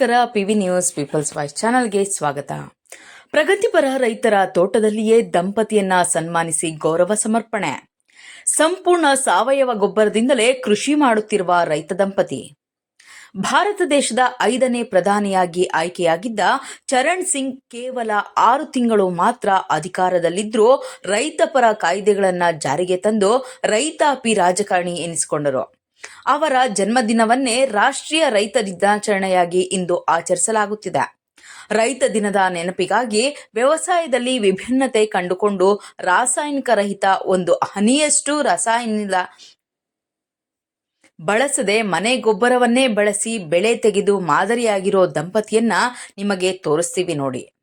ನಮಸ್ಕಾರ, PV news, people's voice ಚಾನಲ್ಗೆ ಸ್ವಾಗತ. ಪ್ರಗತಿಪರ ರೈತರ ತೋಟದಲ್ಲಿಯೇ ದಂಪತಿಯನ್ನ ಸನ್ಮಾನಿಸಿ ಗೌರವ ಸಮರ್ಪಣೆ. ಸಂಪೂರ್ಣ ಸಾವಯವ ಗೊಬ್ಬರದಿಂದಲೇ ಕೃಷಿ ಮಾಡುತ್ತಿರುವ ರೈತ ದಂಪತಿ. ಭಾರತ ದೇಶದ ಐದನೇ ಪ್ರಧಾನಿಯಾಗಿ ಆಯ್ಕೆಯಾಗಿದ್ದ ಚರಣ್ ಸಿಂಗ್ ಕೇವಲ ಆರು ತಿಂಗಳು ಮಾತ್ರ ಅಧಿಕಾರದಲ್ಲಿದ್ದರೂ ರೈತಪರ ಕಾಯ್ದೆಗಳನ್ನ ಜಾರಿಗೆ ತಂದು ರೈತಾಪಿ ರಾಜಕಾರಣಿ ಎನಿಸಿಕೊಂಡರು. ಅವರ ಜನ್ಮದಿನವನ್ನೇ ರಾಷ್ಟ್ರೀಯ ರೈತ ದಿನಾಚರಣೆಯಾಗಿ ಇಂದು ಆಚರಿಸಲಾಗುತ್ತಿದೆ. ರೈತ ದಿನದ ನೆನಪಿಗಾಗಿ ವ್ಯವಸಾಯದಲ್ಲಿ ವಿಭಿನ್ನತೆ ಕಂಡುಕೊಂಡು ರಾಸಾಯನಿಕ ರಹಿತ ಒಂದು ಹನಿಯಷ್ಟು ರಾಸಾಯನ ಬಳಸದೆ ಮನೆ ಗೊಬ್ಬರವನ್ನೇ ಬಳಸಿ ಬೆಳೆ ತೆಗೆದು ಮಾದರಿಯಾಗಿರೋ ದಂಪತಿಯನ್ನ ನಿಮಗೆ ತೋರಿಸ್ತೀವಿ ನೋಡಿ.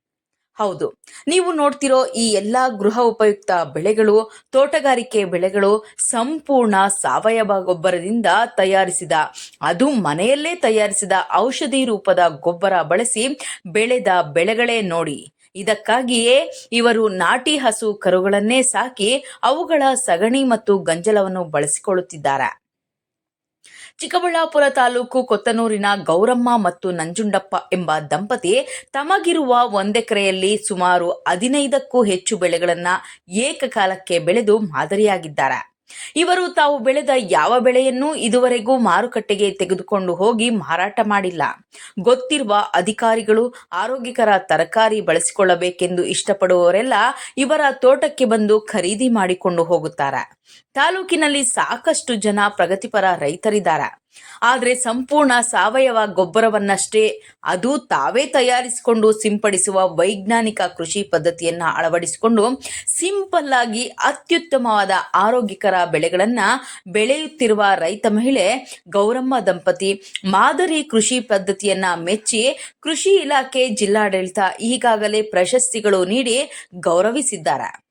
ಹೌದು. ನೀವು ನೋಡ್ತಿರೋ ಈ ಎಲ್ಲಾ ಗೃಹ ಉಪಯುಕ್ತ ಬೆಳೆಗಳು, ತೋಟಗಾರಿಕೆ ಬೆಳೆಗಳು ಸಂಪೂರ್ಣ ಸಾವಯವ ಗೊಬ್ಬರದಿಂದ ತಯಾರಿಸಿದ, ಅದು ಮನೆಯಲ್ಲೇ ತಯಾರಿಸಿದ ಔಷಧಿ ರೂಪದ ಗೊಬ್ಬರ ಬಳಸಿ ಬೆಳೆದ ಬೆಳೆಗಳೇ ನೋಡಿ. ಇದಕ್ಕಾಗಿಯೇ ಇವರು ನಾಟಿ ಹಸು ಕರುಗಳನ್ನೇ ಸಾಕಿ ಅವುಗಳ ಸಗಣಿ ಮತ್ತು ಗಂಜಲವನ್ನು ಬಳಸಿಕೊಳ್ಳುತ್ತಿದ್ದಾರೆ. ಚಿಕ್ಕಬಳ್ಳಾಪುರ ತಾಲೂಕು ಕೊತ್ತನೂರಿನ ಗೌರಮ್ಮ ಮತ್ತು ನಂಜುಂಡಪ್ಪ ಎಂಬ ದಂಪತಿ ತಮಗಿರುವ ಒಂದೆಕರೆಯಲ್ಲಿ ಸುಮಾರು ಹದಿನೈದಕ್ಕೂ ಹೆಚ್ಚು ಬೆಳೆಗಳನ್ನು ಏಕಕಾಲಕ್ಕೆ ಬೆಳೆದು ಮಾದರಿಯಾಗಿದ್ದಾರೆ. ಇವರು ತಾವು ಬೆಳೆದ ಯಾವ ಬೆಳೆಯನ್ನೂ ಇದುವರೆಗೂ ಮಾರುಕಟ್ಟೆಗೆ ತೆಗೆದುಕೊಂಡು ಹೋಗಿ ಮಾರಾಟ ಮಾಡಿಲ್ಲ. ಗೊತ್ತಿರುವ ಅಧಿಕಾರಿಗಳು ಆರೋಗ್ಯಕರ ತರಕಾರಿ ಬಳಸಿಕೊಳ್ಳಬೇಕೆಂದು ಇಷ್ಟಪಡುವವರೆಲ್ಲ ಇವರ ತೋಟಕ್ಕೆ ಬಂದು ಖರೀದಿ ಮಾಡಿಕೊಂಡು ಹೋಗುತ್ತಾರೆ. ತಾಲೂಕಿನಲ್ಲಿ ಸಾಕಷ್ಟು ಜನ ಪ್ರಗತಿಪರ ರೈತರಿದ್ದಾರೆ. ಆದರೆ ಸಂಪೂರ್ಣ ಸಾವಯವ ಗೊಬ್ಬರವನ್ನಷ್ಟೇ ಅದು ತಾವೇ ತಯಾರಿಸಿಕೊಂಡು ಸಿಂಪಡಿಸುವ ವೈಜ್ಞಾನಿಕ ಕೃಷಿ ಪದ್ಧತಿಯನ್ನ ಅಳವಡಿಸಿಕೊಂಡು ಸಿಂಪಲ್ ಆಗಿ ಅತ್ಯುತ್ತಮವಾದ ಆರೋಗ್ಯಕರ ಬೆಳೆಗಳನ್ನು ಬೆಳೆಯುತ್ತಿರುವ ರೈತ ಮಹಿಳೆ ಗೌರಮ್ಮ ದಂಪತಿ ಮಾದರಿ ಕೃಷಿ ಪದ್ಧತಿಯನ್ನ ಮೆಚ್ಚಿ ಕೃಷಿ ಇಲಾಖೆ ಜಿಲ್ಲಾಡಳಿತ ಈಗಾಗಲೇ ಪ್ರಶಸ್ತಿಗಳು ನೀಡಿ ಗೌರವಿಸಿದ್ದಾರೆ.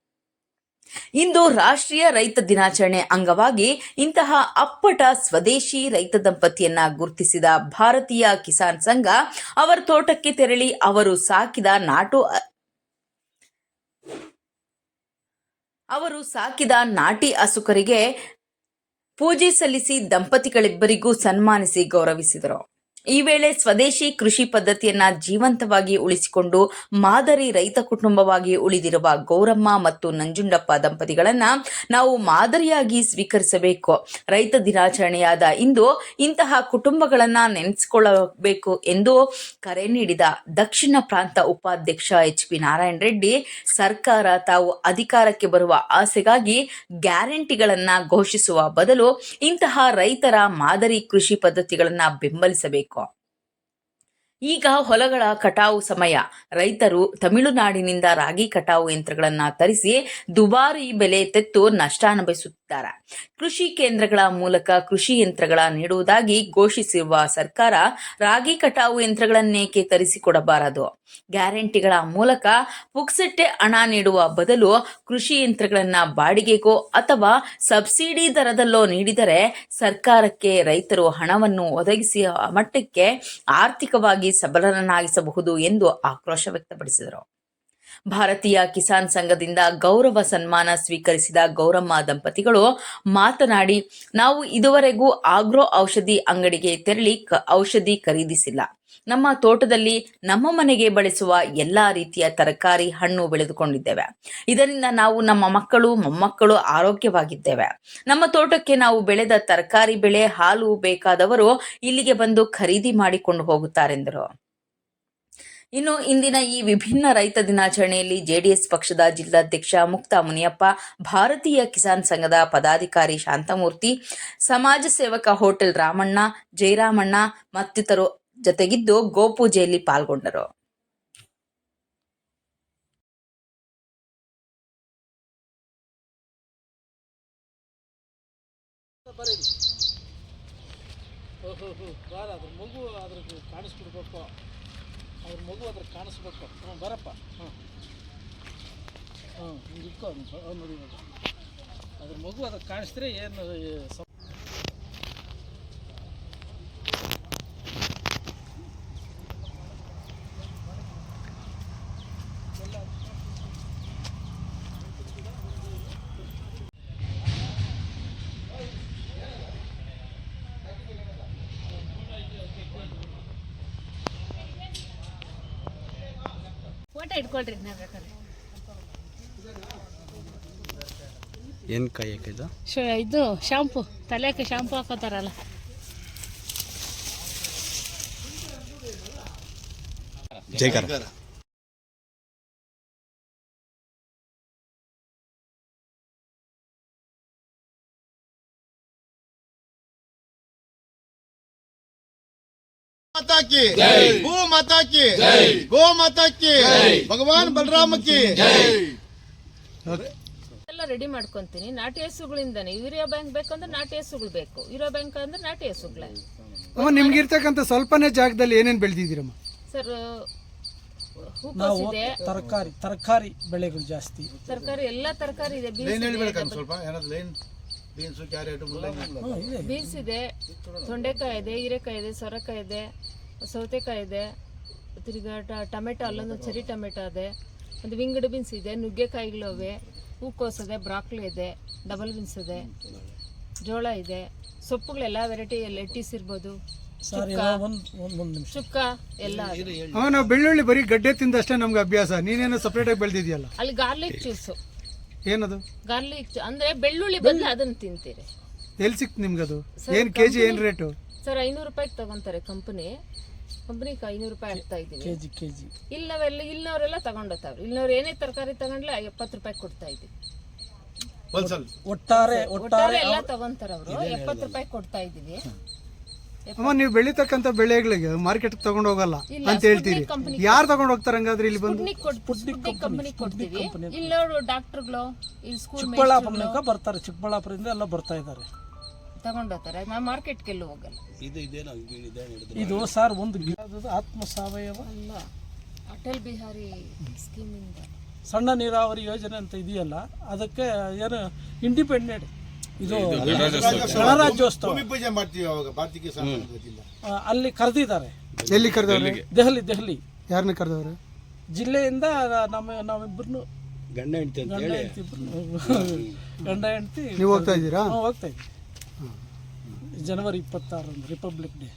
ಇಂದು ರಾಷ್ಟ್ರೀಯ ರೈತ ದಿನಾಚರಣೆ ಅಂಗವಾಗಿ ಇಂತಹ ಅಪ್ಪಟ ಸ್ವದೇಶಿ ರೈತ ದಂಪತಿಯನ್ನ ಗುರುತಿಸಿದ ಭಾರತೀಯ ಕಿಸಾನ್ ಸಂಘ ಅವರ ತೋಟಕ್ಕೆ ತೆರಳಿ ಅವರು ಸಾಕಿದ ನಾಟು ಅವರು ಸಾಕಿದ ನಾಟಿ ಹಸುಕರಿಗೆ ಪೂಜೆ ಸಲ್ಲಿಸಿ ದಂಪತಿಗಳಿಬ್ಬರಿಗೂ ಸನ್ಮಾನಿಸಿ ಗೌರವಿಸಿದರು. ಈ ವೇಳೆ ಸ್ವದೇಶಿ ಕೃಷಿ ಪದ್ಧತಿಯನ್ನ ಜೀವಂತವಾಗಿ ಉಳಿಸಿಕೊಂಡು ಮಾದರಿ ರೈತ ಕುಟುಂಬವಾಗಿ ಉಳಿದಿರುವ ಗೌರಮ್ಮ ಮತ್ತು ನಂಜುಂಡಪ್ಪ ದಂಪತಿಗಳನ್ನ ನಾವು ಮಾದರಿಯಾಗಿ ಸ್ವೀಕರಿಸಬೇಕು. ರೈತ ದಿನಾಚರಣೆಯಾದ ಇಂದು ಇಂತಹ ಕುಟುಂಬಗಳನ್ನ ನೆನೆಸಿಕೊಳ್ಳಬೇಕು ಎಂದು ಕರೆ ನೀಡಿದ ದಕ್ಷಿಣ ಪ್ರಾಂತ ಉಪಾಧ್ಯಕ್ಷ ಎಚ್ ಪಿ ನಾರಾಯಣ ರೆಡ್ಡಿ, ಸರ್ಕಾರ ತಾವು ಅಧಿಕಾರಕ್ಕೆ ಬರುವ ಆಸೆಗಾಗಿ ಗ್ಯಾರಂಟಿಗಳನ್ನ ಘೋಷಿಸುವ ಬದಲು ಇಂತಹ ರೈತರ ಮಾದರಿ ಕೃಷಿ ಪದ್ಧತಿಗಳನ್ನ ಬೆಂಬಲಿಸಬೇಕು. ಈಗ ಹೊಲಗಳ ಕಟಾವು ಸಮಯ. ರೈತರು ತಮಿಳುನಾಡಿನಿಂದ ರಾಗಿ ಕಟಾವು ಯಂತ್ರಗಳನ್ನ ತರಿಸಿ ದುಬಾರಿ ಬೆಲೆ ತೆತ್ತು ನಷ್ಟ ಅನುಭವಿಸುತ್ತಿದ್ದಾರೆ. ಕೃಷಿ ಕೇಂದ್ರಗಳ ಮೂಲಕ ಕೃಷಿ ಯಂತ್ರಗಳ ನೀಡುವುದಾಗಿ ಘೋಷಿಸಿರುವ ಸರ್ಕಾರ ರಾಗಿ ಕಟಾವು ಯಂತ್ರಗಳನ್ನೇಕೆ ತರಿಸಿಕೊಡಬಾರದು? ಗ್ಯಾರಂಟಿಗಳ ಮೂಲಕ ಪುಕ್ಸಟ್ಟೆ ಹಣ ನೀಡುವ ಬದಲು ಕೃಷಿ ಯಂತ್ರಗಳನ್ನ ಬಾಡಿಗೆಗೋ ಅಥವಾ ಸಬ್ಸಿಡಿ ದರದಲ್ಲೋ ನೀಡಿದರೆ ಸರ್ಕಾರಕ್ಕೆ ರೈತರು ಹಣವನ್ನು ಒದಗಿಸುವ ಮಟ್ಟಕ್ಕೆ ಆರ್ಥಿಕವಾಗಿ ಸಬಲರನ್ನಾಗಿಸಬಹುದು ಎಂದು ಆಕ್ರೋಶ ವ್ಯಕ್ತಪಡಿಸಿದರು. ಭಾರತೀಯ ಕಿಸಾನ್ ಸಂಘದಿಂದ ಗೌರವ ಸನ್ಮಾನ ಸ್ವೀಕರಿಸಿದ ಗೌರಮ್ಮ ದಂಪತಿಗಳು ಮಾತನಾಡಿ, ನಾವು ಇದುವರೆಗೂ ಆಗ್ರೋ ಔಷಧಿ ಅಂಗಡಿಗೆ ತೆರಳಿ ಔಷಧಿ ಖರೀದಿಸಿಲ್ಲ. ನಮ್ಮ ತೋಟದಲ್ಲಿ ನಮ್ಮ ಮನೆಗೆ ಬಳಸುವ ಎಲ್ಲಾ ರೀತಿಯ ತರಕಾರಿ ಹಣ್ಣು ಬೆಳೆದುಕೊಂಡಿದ್ದೇವೆ. ಇದರಿಂದ ನಾವು ನಮ್ಮ ಮಕ್ಕಳು, ಮೊಮ್ಮಕ್ಕಳು ಆರೋಗ್ಯವಾಗಿದ್ದೇವೆ. ನಮ್ಮ ತೋಟಕ್ಕೆ ನಾವು ಬೆಳೆದ ತರಕಾರಿ ಬೆಳೆ, ಹಾಲು ಬೇಕಾದವರು ಇಲ್ಲಿಗೆ ಬಂದು ಖರೀದಿ ಮಾಡಿಕೊಂಡು ಹೋಗುತ್ತಾರೆಂದರು. ಇನ್ನು ಇಂದಿನ ಈ ವಿಭಿನ್ನ ರೈತ ದಿನಾಚರಣೆಯಲ್ಲಿ ಜೆಡಿಎಸ್ ಪಕ್ಷದ ಜಿಲ್ಲಾಧ್ಯಕ್ಷ ಮುಕ್ತ ಮುನಿಯಪ್ಪ, ಭಾರತೀಯ ಕಿಸಾನ್ ಸಂಘದ ಪದಾಧಿಕಾರಿ ಶಾಂತಮೂರ್ತಿ, ಸಮಾಜ ಸೇವಕ ಹೋಟೆಲ್ ರಾಮಣ್ಣ, ಜಯರಾಮಣ್ಣ ಮತ್ತಿತರರು ಜೊತೆಗಿದ್ದು ಗೋಪೂಜೆಯಲ್ಲಿ ಪಾಲ್ಗೊಂಡರು ಬಾರ ಅದ್ರ ಮಗು ಅದ್ರದ್ದು ಕಾಣಿಸ್ಬಿಡ್ಬೇಕು ಅದ್ರ ಮಗು ಅದ್ರ ಕಾಣಿಸ್ಬೇಕು ಹ್ಞೂ ಬರಪ್ಪ ಹ್ಞೂ ಹ್ಞೂ ಹಿಂಗೆ ಇಟ್ಕೋ ನೋಡಿ ಅದ್ರ ಮಗು ಅದಕ್ಕೆ ಕಾಣಿಸಿದ್ರೆ ಏನು ಇಟ್ಕೊಳ್ರಿ ನಾ ಬೇಕಾದ್ರೆ. ಏನು ಕಾಯಕ್ಕೆ ಇದು ಶ ಇದು ಶಾಂಪು. ತಲೆಗೆ ಶಾಂಪು ಹಾಕೋತಾರಲ್ಲ. ಜೈಕಾರ माता की गो माता की गो माता की भगवान बलराम की ಎಲ್ಲ ರೆಡಿ ಮಾಡ್ಕೊಂತೀನಿ ನಾಟಿ ಹಸುಗಳಿಂದನೇ ಯೂರಿಯಾ ಬ್ಯಾಂಕ್ ಬೇಕಂದ್ರೆ ನಾಟಿ ಹಸುಗಳು ಬೇಕು ಯೂರಿಯಾ ಬ್ಯಾಂಕ್ ಅಂದ್ರೆ ನಾಟಿ ಹಸುಗಳೇ ಅಮ್ಮ ನಿಮ್ಗಿರ್ತಕ್ಕಂಥ ಸ್ವಲ್ಪನೇ ಜಾಗದಲ್ಲಿ ಏನೇನು ಬೆಳೆದಿದ್ದೀರಮ್ಮ ಸರ್ ಹೂಕೋಸ್ ಇದೆ ತರಕಾರಿ ತರಕಾರಿ ಬೆಳೆಗಳು ಜಾಸ್ತಿ ತರಕಾರಿ ಎಲ್ಲ ತರಕಾರಿ ಇದೆ ಲೈನ್ ಬೀನ್ಸ್ ಹೇಳ್ಬೇಕಂತ ಸ್ವಲ್ಪ ಏನಾದ್ರು ಲೈನ್ ಬೀನ್ಸ್ ಕ್ಯಾರೆಟ್ ಮುಲ್ಲಂಗಿ ಬೀನ್ಸ್ ಇದೆ ತೊಂಡೆಕಾಯಿ ಇದೆ ಹೀರೆಕಾಯಿ ಇದೆ ಸೊರಕಾಯಿ ಇದೆ ಸೌತೆಕಾಯಿ ಇದೆ ತಿರ್ಗಾ ಟೊಮೆಟೊ ಅಲ್ಲೊಂದು ಚೆರಿ ಟೊಮೆಟೊ ಇದೆ ಒಂದು ವಿಂಗಡ್ ಬೀನ್ಸ್ ಇದೆ ನುಗ್ಗೆಕಾಯಿಗಳು ಅವೆ ಹೂಕೋಸ್ ಇದೆ ಬ್ರಾಕ್ಲಿ ಇದೆ ಡಬಲ್ ಬೀನ್ಸ್ ಇದೆ ಜೋಳ ಇದೆ ಸೊಪ್ಪುಗಳೆಲ್ಲ ವೆರೈಟಿ ಲೆಟ್ಟಿಸ್ ಇರ್ಬೋದು ಎಲ್ಲ. ನಾವು ಬೆಳ್ಳುಳ್ಳಿ ಬರೀ ಗಡ್ಡೆ ತಿಂದಷ್ಟೇ ನಮ್ಗೆ ಅಭ್ಯಾಸ. ನೀನೇನೋ ಸಪ್ರೇಟಾಗಿ ಬೆಳೆದಿದ್ಯಲ್ಲ. ಅಲ್ಲಿ ಗಾರ್ಲಿಕ್ ಜ್ಯೂಸು ಏನದು? ಗಾರ್ಲಿಕ್ ಅಂದ್ರೆ ಬೆಳ್ಳುಳ್ಳಿ ಬದಲು ಅದನ್ನ ತಿಂತೀರಿ. ಎಲ್ಲಿ ಸಿಕ್ತು ನಿಮ್ಗದು? ಏನು ಕೆಜಿ ಏನು ರೇಟು ಸರ್ ಐನೂರು ರೂಪಾಯಿಗೆ ತಗೊಂತಾರೆ ಕಂಪನಿ ಕಂಪ್ನಿಗೆ ಐನೂರು ರೂಪಾಯಿ ಹಾಕ್ತಾ ಇದ್ದೀನಿ ಕೆಜಿ ಕೆಜಿ. ಇಲ್ಲಿ ನಾವೆಲ್ಲ ಇಲ್ಲಿನವರೆಲ್ಲ ತಗೊಂಡೋಗ್ತಾವ್ರಿ ಇಲ್ಲಿನವ್ರು ಏನೇ ತರಕಾರಿ ತಗೊಂಡ್ಲೆ ಎಪ್ಪತ್ತು ರೂಪಾಯಿ ಕೊಡ್ತಾ ಇದ್ದೀವಿ. ಹೋಲ್ಸೇಲ್ ಒಟ್ಟಾರೆ ಒಟ್ಟಾರೆ ಎಲ್ಲ ತಗೊಂತಾರ ಅವರು. ಎಪ್ಪತ್ತು ರೂಪಾಯಿ ಕೊಡ್ತಾ ಇದ್ದೀವಿ. ಅಮ್ಮ ನೀವು ಬೆಳೀತಕ್ಕಂಥ ಬೆಳೆಗಳಿಗೆ ಮಾರ್ಕೆಟ್ ತಗೊಂಡು ಹೋಗಲ್ಲ ಇಲ್ಲ, ಅಂತ ಹೇಳ್ತೀರಿ. ಸ್ಪುಟ್ನಿಕ್ ಯಾರು ತಗೊಂಡು ಹೋಗ್ತಾರೆ ಹಂಗಾದ್ರೆ ಇಲ್ಲಿ ಬಂದು? ಸ್ಪುಟ್ನಿಕ್ ಕೊಡ್ ಸ್ಪುಟ್ನಿಕ್ ಕಂಪನಿ ಕೊಡ್ತೀವಿ. ಇಲ್ಲೋರು ಡಾಕ್ಟರ್ಗಳು ಇಲ್ಲಿ ಸ್ಕೂಲ್ ಬರ್ತಾರೆ ಚಿಕ್ಕಬಳ್ಳಾಪುರದಿಂದ ಎಲ್ಲ ಬರ್ತಾ ಇದ್ದಾರೆ. ತಗೊಂಡೋಗ್ತಾರೆ. ನಾವು ಮಾರ್ಕೆಟ್ಗೆಲ್ಲೂ ಹೋಗಲ್ಲ. ಇದು ಸರ್ ಒಂದು ಗಿಡದ ಆತ್ಮ ಸಾವಯವ ಅಲ್ಲ ಅಟಲ್ ಬಿಹಾರಿ ಸ್ಕೀಮಿಂದ. ಸಣ್ಣ ನೀರಾವರಿ ಯೋಜನೆ ಅಂತ ಇದೆಯಲ್ಲ ಅದಕ್ಕೆ ಏನು ಇಂಡಿಪೆಂಡೆಂಟ್ ಇದು ಗಣರಾಜ್ಯೋತ್ಸವ. ಪೂಜೆ ಮಾಡ್ತೀವಿ ಅವಾಗ ಭಾರತೀಯ ಅಲ್ಲಿ ಕರೆದಿದ್ದಾರೆ. ಎಲ್ಲಿ ಕರೆದವ್ರೆ? ದೆಹಲಿ ದೆಹಲಿ. ಯಾರನ್ನ ಕರೆದವ್ರೆ? ಜಿಲ್ಲೆಯಿಂದ ನಮ್ಮ ನಾವಿಬ್ಬರು ಗಂಡ ಹೆಂಡತಿ ಅಂತ ಗಂಡ ಹೇಳಿ. ಹೆಂಡತಿ ಇಬ್ರು ಗಂಡ ಹೆಂಡತಿ ನೀವು ಹೋಗ್ತಾ ಇದ್ದೀರಾ? ಹೋಗ್ತಾ ಇದ್ವಿ ಜನವರಿ ಇಪ್ಪತ್ತಾರರಂದು ರಿಪಬ್ಲಿಕ್ ಡೇ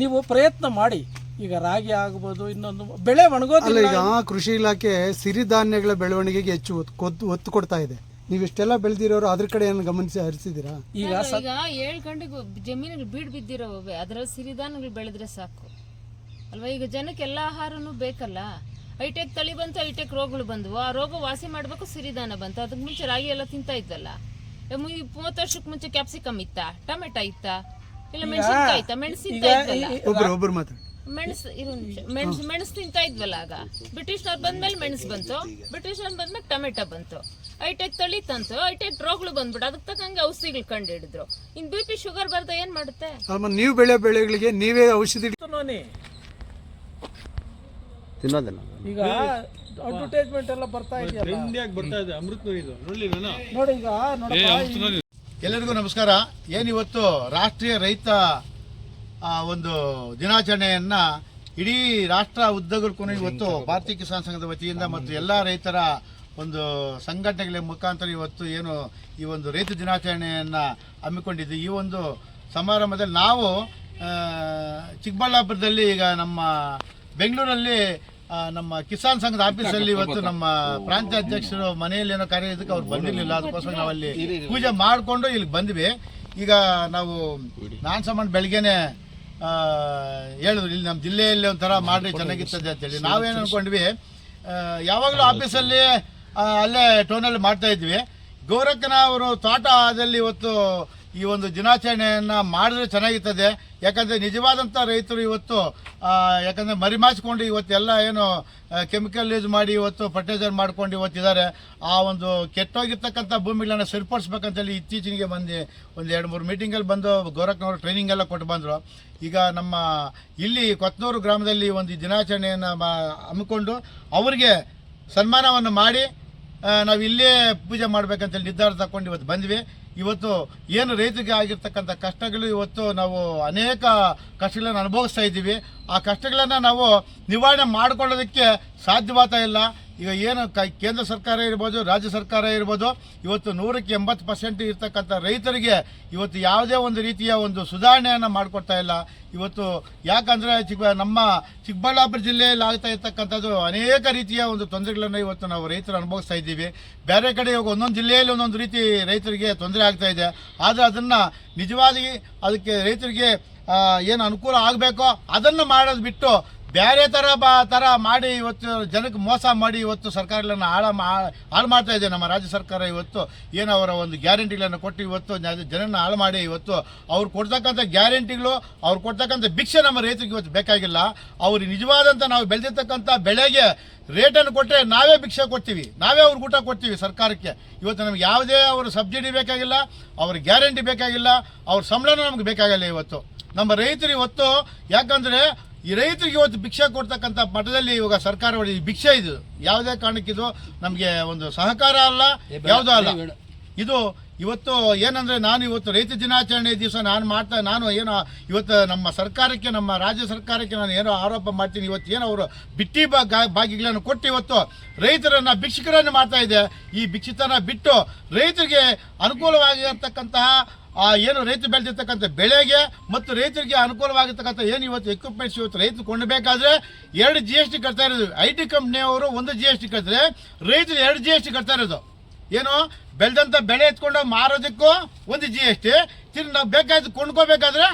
ನೀವು ಪ್ರಯತ್ನ ಮಾಡಿ ಈಗ ರಾಗಿ ಆಗ್ಬೋದು ಇನ್ನೊಂದು ಬೆಳೆ ಅಲ್ಲ ಒಣಗೋದಿಲ್ಲ ಈಗ ಕೃಷಿ ಇಲಾಖೆ ಸಿರಿಧಾನ್ಯಗಳ ಬೆಳವಣಿಗೆಗೆ ಹೆಚ್ಚು ಒತ್ತು ಒತ್ತು ಕೊಡ್ತಾ ಇದೆ. ನೀವು ಇಷ್ಟೆಲ್ಲ ಬೆಳೆದಿರೋರು ಅದ್ರ ಕಡೆ ಏನು ಗಮನಿಸಿ ಹರಿಸಿದ್ದೀರಾ? ಈಗ ಈಗ ಏಳು ಗಂಟೆಗೆ ಜಮೀನಿಗೆ ಬೀಡ್ ಬಿದ್ದಿರೋವೆ ಅದರಲ್ಲಿ ಸಿರಿಧಾನ್ಯಗಳು ಬೆಳೆದ್ರೆ ಸಾಕು. ಅಲ್ವಾ ಈಗ ಜನಕ್ಕೆ ಎಲ್ಲ ಆಹಾರನೂ ಬೇಕಲ್ಲ. ಐಟೆಕ್ ತಳಿ ಬಂತು ಐಟೆಕ್ ರೋಗಗಳು ಬಂದವು. ಆ ರೋಗ ವಾಸಿ ಮಾಡಬೇಕು ಸಿರಿಧಾನ್ಯ ಬಂತು. ಅದಕ್ಕೆ ಮುಂಚೆ ರಾಗಿ ಎಲ್ಲ ತಿಂತಾ ಇದ್ದಲ್ಲ. ಮೂವತ್ತು ವರ್ಷಕ್ಕೆ ಮುಂಚೆ ಕ್ಯಾಪ್ಸಿಕಮ್ ಇತ್ತ ಟೊಮೆಟೊ ಇತ್ತ ಇಲ್ಲ ಮೆಣಸಿನ್ಕಾಯಿ ಇತ್ತ ಮೆಣಸಿನ ಒಬ್ರು ಒಬ್ರು ಮಾತಾಡಿ ಮೆಣಸು ಇರು ನಿಮಿಷ ಮೆಣಸು ಮೆಣಸು ತಿಂತಾ ಇದ್ವಲ್ಲ ಆಗ. ಬ್ರಿಟಿಷ್ನವ್ರು ಬಂದ್ಮೇಲೆ ಮೆಣಸು ಬಂತು. ಬ್ರಿಟಿಷ್ನವ್ರು ಬಂದ್ಮೇಲೆ ಟೊಮೆಟೊ ಬಂತು. ಐಟೆಕ್ ತಳಿ ತಂತು. ಐಟೆಕ್ ರೋಗಗಳು ಬಂದ್ಬಿಟ್ಟು ಅದಕ್ಕೆ ತಕ್ಕಂಗೆ ಔಷಧಿಗಳು ಕಂಡು ಹಿಡಿದ್ರು ಇನ್ ಬಿ ಪಿ ಶುಗರ್ ಬರ್ದ ಏನ್ ಮಾಡುತ್ತೆ? ನೀವು ಬೆಳೆ ಬೆಳೆಗಳಿಗೆ ನೀವೇ ಔಷಧಿ ನೋನಿ ತಿನ್ನೋದನ್ನ ಈಗ ಅಡ್ವರ್ಟೈಸ್ಮೆಂಟ್ ಎಲ್ಲ ಬರ್ತಾ ಇದೆಯಲ್ಲ? ನೋಡಿ ಈಗ ನೋಡಪ್ಪ ಎಲ್ಲರಿಗೂ ನಮಸ್ಕಾರ. ಏನಿವತ್ತು ರಾಷ್ಟ್ರೀಯ ರೈತ ಆ, ಒಂದು ದಿನಾಚರಣೆಯನ್ನ ಇಡೀ ರಾಷ್ಟ್ರ ಉದ್ದಗಲಕ್ಕೂ ಇವತ್ತು ಭಾರತೀಯ ಕಿಸಾನ್ ಸಂಘದ ವತಿಯಿಂದ ಮತ್ತು ಎಲ್ಲ ರೈತರ ಒಂದು ಸಂಘಟನೆಗಳ ಮುಖಾಂತರ ಇವತ್ತು ಏನು ಈ ಒಂದು ರೈತ ದಿನಾಚರಣೆಯನ್ನು ಹಮ್ಮಿಕೊಂಡಿದ್ದು ಈ ಒಂದು ಸಮಾರಂಭದಲ್ಲಿ ನಾವು ಆ, ಚಿಕ್ಕಬಳ್ಳಾಪುರದಲ್ಲಿ ಈಗ ನಮ್ಮ ಬೆಂಗಳೂರಲ್ಲಿ ನಮ್ಮ ಕಿಸಾನ್ ಸಂಘದ ಆಫೀಸಲ್ಲಿ ಇವತ್ತು ನಮ್ಮ ಪ್ರಾಂತ್ಯ ಅಧ್ಯಕ್ಷರು ಮನೆಯಲ್ಲಿ ಏನೋ ಕಾರ್ಯ ಇದಕ್ಕೆ ಅವ್ರು ಬಂದಿರಲಿಲ್ಲ. ಅದಕ್ಕೋಸ್ಕರ ನಾವು ಅಲ್ಲಿ ಪೂಜೆ ಮಾಡಿಕೊಂಡು ಇಲ್ಲಿಗೆ ಬಂದ್ವಿ. ಈಗ ನಾವು ನಾನ್ ಸಾಮಾನ್ಯ ಬೆಳಗ್ಗೆನೆ ಆ, ಹೇಳಿದ್ರು ಇಲ್ಲಿ ನಮ್ಮ ಜಿಲ್ಲೆಯಲ್ಲಿ ಒಂಥರ ಮಾಡ್ರಿ ಚೆನ್ನಾಗಿರ್ತದೆ ಅಂತೇಳಿ ನಾವೇನು ಅನ್ಕೊಂಡ್ವಿ ಯಾವಾಗಲೂ ಆಫೀಸಲ್ಲಿ ಅಲ್ಲೇ ಟೋನಲ್ಲಿ ಮಾಡ್ತಾ ಇದ್ವಿ. ಗೌರಕ್ಕನ ಅವರು ತೋಟದಲ್ಲಿ ಇವತ್ತು ಈ ಒಂದು ದಿನಾಚರಣೆಯನ್ನು ಮಾಡಿದ್ರೆ ಚೆನ್ನಾಗಿರ್ತದೆ. ಯಾಕಂದ್ರೆ ನಿಜವಾದಂಥ ರೈತರು ಇವತ್ತು ಯಾಕಂದರೆ ಇವತ್ತು ಇವತ್ತೆಲ್ಲ ಏನು ಕೆಮಿಕಲ್ ಯೂಸ್ ಮಾಡಿ ಇವತ್ತು ಫರ್ಟಿಲೈಸರ್ ಮಾಡ್ಕೊಂಡು ಇವತ್ತಿದ್ದಾರೆ ಆ ಒಂದು ಕೆಟ್ಟೋಗಿರ್ತಕ್ಕಂಥ ಭೂಮಿಗಳನ್ನ ಸರಿಪಡಿಸ್ಬೇಕಂತೇಳಿ ಇತ್ತೀಚೆಗೆ ಬಂದು ಒಂದು ಎರಡು ಮೂರು ಮೀಟಿಂಗಲ್ಲಿ ಬಂದು ಗೋರಖ್ನವ್ರು ಟ್ರೈನಿಂಗ್ ಎಲ್ಲ ಕೊಟ್ಟು ಬಂದರು. ಈಗ ನಮ್ಮ ಇಲ್ಲಿ ಕೊತ್ನೂರು ಗ್ರಾಮದಲ್ಲಿ ಒಂದು ದಿನಾಚರಣೆಯನ್ನು ಹಮ್ಮಿಕೊಂಡು ಅವರಿಗೆ ಸನ್ಮಾನವನ್ನು ಮಾಡಿ ನಾವು ಇಲ್ಲೇ ಪೂಜೆ ಮಾಡ್ಬೇಕಂತೇಳಿ ನಿರ್ಧಾರ ತಗೊಂಡು ಇವತ್ತು ಬಂದ್ವಿ. ಇವತ್ತು ಏನು ರೈತರಿಗೆ ಆಗಿರ್ತಕ್ಕಂಥ ಕಷ್ಟಗಳು ಇವತ್ತು ನಾವು ಅನೇಕ ಕಷ್ಟಗಳನ್ನು ಅನುಭವಿಸ್ತಾ ಇದ್ದೀವಿ. ಆ ಕಷ್ಟಗಳನ್ನು ನಾವು ನಿವಾರಣೆ ಮಾಡಿಕೊಳ್ಳೋದಕ್ಕೆ ಸಾಧ್ಯವಾಗ್ತಾ ಇಲ್ಲ. ಈಗ ಏನು ಕೇಂದ್ರ ಸರ್ಕಾರ ಇರ್ಬೋದು, ರಾಜ್ಯ ಸರ್ಕಾರ ಇರ್ಬೋದು, ಇವತ್ತು ನೂರಕ್ಕೆ ಎಂಬತ್ತು ಪರ್ಸೆಂಟ್ ಇರ್ತಕ್ಕಂಥ ರೈತರಿಗೆ ಇವತ್ತು ಯಾವುದೇ ಒಂದು ರೀತಿಯ ಒಂದು ಸುಧಾರಣೆಯನ್ನು ಮಾಡಿಕೊಡ್ತಾ ಇಲ್ಲ. ಇವತ್ತು ಯಾಕಂದರೆ ಚಿಕ್ಕ ನಮ್ಮ ಚಿಕ್ಕಬಳ್ಳಾಪುರ ಜಿಲ್ಲೆಯಲ್ಲಿ ಆಗ್ತಾ ಇರ್ತಕ್ಕಂಥದ್ದು ಅನೇಕ ರೀತಿಯ ಒಂದು ತೊಂದರೆಗಳನ್ನು ಇವತ್ತು ನಾವು ರೈತರು ಅನುಭವಿಸ್ತಾ ಇದ್ದೀವಿ. ಬೇರೆ ಕಡೆ ಇವಾಗ ಒಂದೊಂದು ಜಿಲ್ಲೆಯಲ್ಲಿ ಒಂದೊಂದು ರೀತಿ ರೈತರಿಗೆ ತೊಂದರೆ ಆಗ್ತಾ ಇದೆ. ಆದರೆ ಅದನ್ನು ನಿಜವಾಗಿ ಅದಕ್ಕೆ ರೈತರಿಗೆ ಏನು ಅನುಕೂಲ ಆಗಬೇಕೋ ಅದನ್ನು ಮಾಡೋದು ಬಿಟ್ಟು ಬೇರೆ ಥರ ಬಾ ಥರ ಮಾಡಿ ಇವತ್ತು ಜನಕ್ಕೆ ಮೋಸ ಮಾಡಿ ಇವತ್ತು ಸರ್ಕಾರಗಳನ್ನು ಹಾಳ ಮಾ, ಹಾಳು ಮಾಡ್ತಾ ಇದೆ. ನಮ್ಮ ರಾಜ್ಯ ಸರ್ಕಾರ ಇವತ್ತು ಏನು ಅವರ ಒಂದು ಗ್ಯಾರಂಟಿಗಳನ್ನು ಕೊಟ್ಟು ಇವತ್ತು ಜನ- ಜನನ ಹಾಳು ಮಾಡಿ ಇವತ್ತು ಅವ್ರು ಕೊಡ್ತಕ್ಕಂಥ ಗ್ಯಾರಂಟಿಗಳು, ಅವ್ರು ಕೊಡ್ತಕ್ಕಂಥ ಭಿಕ್ಷೆ ನಮ್ಮ ರೈತರಿಗೆ ಇವತ್ತು ಬೇಕಾಗಿಲ್ಲ. ಅವ್ರಿಗೆ ನಿಜವಾದಂಥ ನಾವು ಬೆಳೆದಿರ್ತಕ್ಕಂಥ ಬೆಳೆಗೆ ರೇಟನ್ನು ಕೊಟ್ಟರೆ ನಾವೇ ಭಿಕ್ಷೆ ಕೊಡ್ತೀವಿ. ನಾವೇ ಅವ್ರಿಗೆ ಊಟ ಕೊಡ್ತೀವಿ ಸರ್ಕಾರಕ್ಕೆ. ಇವತ್ತು ನಮ್ಗೆ ಯಾವುದೇ ಅವರು ಸಬ್ಸಿಡಿ ಬೇಕಾಗಿಲ್ಲ ಅವ್ರ ಗ್ಯಾರಂಟಿ ಬೇಕಾಗಿಲ್ಲ, ಅವ್ರ ಸಂಬಳನೂ ನಮ್ಗೆ ಬೇಕಾಗಿಲ್ಲ ಇವತ್ತು. ನಮ್ಮ ರೈತರು ಇವತ್ತು ಯಾಕಂದರೆ ಈ ರೈತರಿಗೆ ಇವತ್ತು ಭಿಕ್ಷೆ ಕೊಡ್ತಕ್ಕಂಥ ಮಠದಲ್ಲಿ ಇವಾಗ ಸರ್ಕಾರ ಭಿಕ್ಷೆ ಇದು. ಯಾವುದೇ ಕಾರಣಕ್ಕಿದು ನಮಗೆ ಒಂದು ಸಹಕಾರ ಅಲ್ಲ ಯಾವುದೂ ಅಲ್ಲ. ಇದು ಇವತ್ತು ಏನಂದ್ರೆ ನಾನು ಇವತ್ತು ರೈತ ದಿನಾಚರಣೆ ದಿವಸ ನಾನು ಮಾಡ್ತಾ ನಾನು ಏನೋ ಇವತ್ತು ನಮ್ಮ ಸರ್ಕಾರಕ್ಕೆ ನಮ್ಮ ರಾಜ್ಯ ಸರ್ಕಾರಕ್ಕೆ ನಾನು ಏನೋ ಆರೋಪ ಮಾಡ್ತೀನಿ. ಇವತ್ತು ಏನೋ ಅವರು ಬಿಟ್ಟಿ ಬಾಗಿಗಳನ್ನು ಭಾಗಿಗಳನ್ನು ಕೊಟ್ಟು ಇವತ್ತು ರೈತರನ್ನು ಭಿಕ್ಷಕರನ್ನು ಮಾಡ್ತಾ ಇದೆ. ಈ ಭಿಕ್ಷಿತನ ಬಿಟ್ಟು ರೈತರಿಗೆ ಅನುಕೂಲವಾಗಿರ್ತಕ್ಕಂತಹ ಆ ಏನು ರೈತ ಬೆಳೆದಿರ್ತಕ್ಕಂಥ ಬೆಳೆಗೆ ಮತ್ತು ರೈತರಿಗೆ ಅನುಕೂಲವಾಗಿರ್ತಕ್ಕಂಥ ಏನು ಇವತ್ತು ಎಕ್ವಿಪ್ಮೆಂಟ್ಸ್ ಇವತ್ತು ರೈತರು ಕೊಂಡಬೇಕಾದ್ರೆ ಎರಡು ಜಿ ಎಸ್ ಟಿ ಕಟ್ತಾ ಇರೋದು. ಐ ಟಿ ಕಂಪ್ನಿಯವರು ಒಂದು ಜಿ ಎಸ್ ಟಿ ಕಟ್ಟಿದ್ರೆ ರೈತರು ಎರಡು ಜಿ ಎಸ್ ಟಿ ಕಟ್ತಾ ಇರೋದು. ಏನು? ಬೆಳೆದಂಥ ಬೆಳೆ ಎತ್ಕೊಂಡು ಮಾರೋದಕ್ಕೂ ಒಂದು ಜಿ ಎಸ್ ಟಿ ತಿರ್ಗಿ ನಾವು ಬೇಕಾದ ಕೊಂಡ್ಕೋಬೇಕಾದ್ರೆ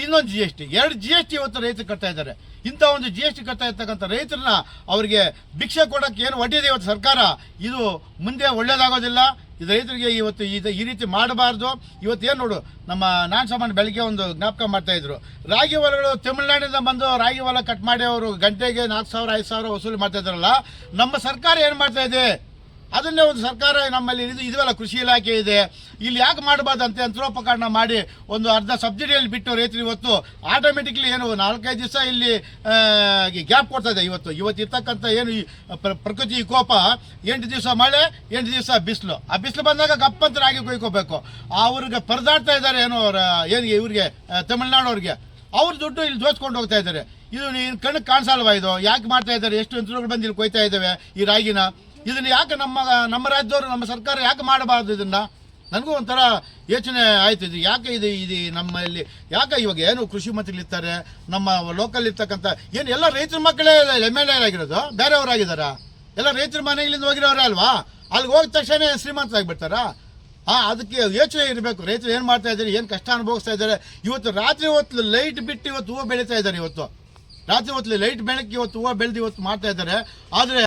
ಇನ್ನೊಂದು ಜಿ ಎಸ್ ಟಿ ಎರಡು ಜಿ ಎಸ್ ಟಿ ಇವತ್ತು ರೈತರು ಕಟ್ತಾ ಇದ್ದಾರೆ. ಇಂಥ ಒಂದು ಜಿ ಎಸ್ ಟಿ ಕಟ್ತಾ ಇರ್ತಕ್ಕಂಥ ರೈತರನ್ನ ಅವರಿಗೆ ಭಿಕ್ಷೆ ಕೊಡೋಕ್ಕೆ ಏನು ಒಡ್ಡಿದೆ ಇವತ್ತು ಸರ್ಕಾರ? ಇದು ಮುಂದೆ ಒಳ್ಳೇದಾಗೋದಿಲ್ಲ. ಇದು ರೈತರಿಗೆ ಇವತ್ತು ಇದು ಈ ರೀತಿ ಮಾಡಬಾರ್ದು. ಇವತ್ತು ಏನು ನೋಡು, ನಮ್ಮ ನಾನ್ ಸಾಮಾನ್ಯ ಬೆಳಗ್ಗೆ ಒಂದು ಜ್ಞಾಪಕ ಮಾಡ್ತಾ ಇದ್ರು. ರಾಗಿ ಹೊಲಗಳು ತಮಿಳುನಾಡಿಂದ ಬಂದು ರಾಗಿ ಹೊಲ ಕಟ್ ಮಾಡಿ ಅವರು ಗಂಟೆಗೆ ನಾಲ್ಕು ಸಾವಿರ, ಐದು ಸಾವಿರ ವಸೂಲಿ ಮಾಡ್ತಾ ಇದ್ರಲ್ಲ ನಮ್ಮ ಸರ್ಕಾರ ಏನು ಮಾಡ್ತಾ ಇದೆ? ಅದನ್ನೇ ಒಂದು ಸರ್ಕಾರ ನಮ್ಮಲ್ಲಿ ಇದು ಇದೆಲ್ಲ ಕೃಷಿ ಇಲಾಖೆ ಇದೆ. ಇಲ್ಲಿ ಯಾಕೆ ಮಾಡಬಾರ್ದಂತೆ ಯಂತ್ರೋಪಕರಣ ಮಾಡಿ ಒಂದು ಅರ್ಧ ಸಬ್ಸಿಡಿಯಲ್ಲಿ ಬಿಟ್ಟು ರೈತರು ಇವತ್ತು ಆಟೋಮೆಟಿಕ್ಲಿ ಏನು ನಾಲ್ಕೈದು ದಿವಸ ಇಲ್ಲಿ ಗ್ಯಾಪ್ ಕೊಡ್ತದೆ ಇವತ್ತು. ಇವತ್ತು ಇರ್ತಕ್ಕಂಥ ಏನು ಈ ಪ್ರ- ಪ್ರಕೃತಿ ಕೋಪ, ಎಂಟು ದಿವಸ ಮಳೆ, ಎಂಟು ದಿವಸ ಬಿಸಿಲು. ಆ ಬಿಸಿಲು ಬಂದಾಗ ಕಪ್ಪಂತ ರಾಗಿ ಕೊಯ್ಕೋಬೇಕು. ಅವ್ರಿಗೆ ಪರದಾಡ್ತಾ ಇದ್ದಾರೆ ಏನೋ ಅವ್ರ ಏನು ಇವ್ರಿಗೆ ತಮಿಳುನಾಡು ತಮಿಳ್ನಾಡವ್ರಿಗೆ ಅವ್ರ ದುಡ್ಡು ಇಲ್ಲಿ ದೋಚ್ಕೊಂಡು ಹೋಗ್ತಾ ಇದ್ದಾರೆ. ಇದು ನೀನು ಕಣ್ಣಿಗೆ ಕಾಣಿಸಲ್ವಾ ಇದು? ಯಾಕೆ ಮಾಡ್ತಾ ಇದ್ದಾರೆ? ಎಷ್ಟು ಯಂತ್ರಗಳು ಬಂದು ಇಲ್ಲಿ ಕೊಯ್ತಾ ಇದ್ದಾವೆ ಈ ರಾಗಿನ? ಇದನ್ನ ಯಾಕೆ ನಮ್ಮ ನಮ್ಮ ರಾಜ್ಯದವರು, ನಮ್ಮ ಸರ್ಕಾರ ಯಾಕೆ ಮಾಡಬಾರ್ದು ಇದನ್ನ? ನನಗೂ ಒಂಥರ ಯೋಚನೆ ಆಯ್ತು ಇದು. ಯಾಕೆ ಇದು ಇದು ನಮ್ಮಲ್ಲಿ, ಯಾಕೆ ಇವಾಗ ಏನು ಕೃಷಿ ಮಂತ್ರಿಗಳಿರ್ತಾರೆ ನಮ್ಮ ಲೋಕಲ್ ಇರ್ತಕ್ಕಂಥ, ಏನು ಎಲ್ಲ ರೈತರ ಮಕ್ಕಳೇ ಎಂ ಎಲ್ ಎ ಆಗಿರೋದು? ಬೇರೆಯವರಾಗಿದ್ದಾರ? ಎಲ್ಲ ರೈತರ ಮನೆಗಳಿಂದ ಹೋಗಿರೋರೇ ಅಲ್ವಾ? ಅಲ್ಲಿಗೆ ಹೋಗಿದ ತಕ್ಷಣ ಶ್ರೀಮಂತರಾಗ್ಬಿಡ್ತಾರಾ ಹಾಂ ಅದಕ್ಕೆ ಯೋಚನೆ ಇರಬೇಕು. ರೈತರು ಏನು ಮಾಡ್ತಾ ಇದ್ದಾರೆ, ಏನು ಕಷ್ಟ ಅನುಭವಿಸ್ತಾ ಇದ್ದಾರೆ? ಇವತ್ತು ರಾತ್ರಿ ಹೊತ್ತು ಲೈಟ್ ಬಿಟ್ಟು ಇವತ್ತು ಹೂವು ಬೆಳೀತಾ ಇದ್ದಾರೆ ಇವತ್ತು. ರಾತ್ರಿ ಹೊತ್ತು ಲೈಟ್ ಬೆಳಕ್ಕೆ ಇವತ್ತು ಹೂವು ಬೆಳೆದು ಇವತ್ತು ಮಾಡ್ತಾ ಇದ್ದಾರೆ. ಆದರೆ